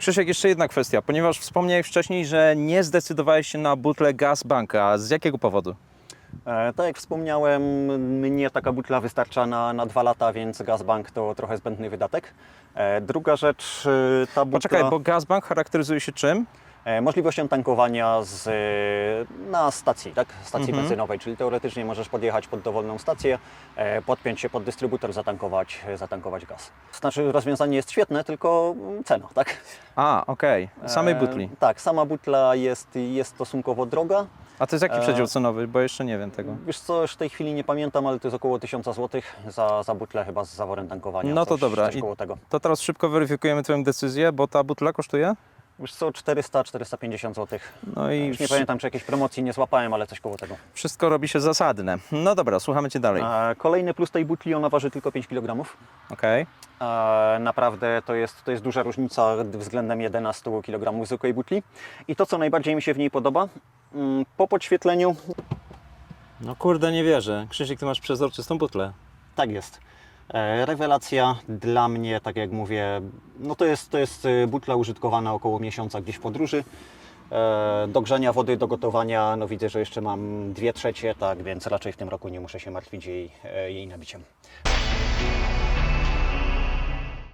Krzysiek, jeszcze jedna kwestia, ponieważ wspomniałeś wcześniej, że nie zdecydowałeś się na butlę Gas Banka. Z jakiego powodu? E, tak jak wspomniałem, mnie taka butla wystarcza na, na dwa lata, więc Gazbank to trochę zbędny wydatek. E, druga rzecz, e, ta butla... Poczekaj, bo Gas Bank charakteryzuje się czym? E, Możliwością tankowania z, e, na stacji, tak? stacji Mhm. benzynowej, czyli teoretycznie możesz podjechać pod dowolną stację, e, podpiąć się pod dystrybutor, zatankować, e, zatankować gaz. Znaczy rozwiązanie jest świetne, tylko mm, cena, tak? A, okej, samej E, butli. Tak, sama butla jest, jest stosunkowo droga. A to jest jaki e, przedział cenowy, bo jeszcze nie wiem tego. Wiesz co, już w tej chwili nie pamiętam, ale to jest około 1000 zł za, za butlę chyba z zaworem tankowania. No to coś, dobra. Coś I- koło tego. To teraz szybko weryfikujemy Twoją decyzję, bo ta butla kosztuje? Wiesz co, 400-450 zł. No i Już nie pamiętam, czy jakieś promocji nie złapałem, ale coś koło tego. wszystko robi się zasadne. No dobra, słuchamy Cię dalej. E, Kolejny plus tej butli, ona waży tylko 5 kg. Okej. E, Naprawdę to jest, to jest duża różnica względem 11 kg zwykłej butli. I to, co najbardziej mi się w niej podoba, mm, po podświetleniu, No kurde, nie wierzę. Krzysiek, Ty masz przezroczystą butlę. tak jest. E, Rewelacja dla mnie, tak jak mówię, no to jest, to jest e, butla użytkowana około miesiąca gdzieś w podróży. E, Do grzania wody, do gotowania, no widzę, że jeszcze mam dwie trzecie, tak więc raczej w tym roku nie muszę się martwić jej, jej nabiciem.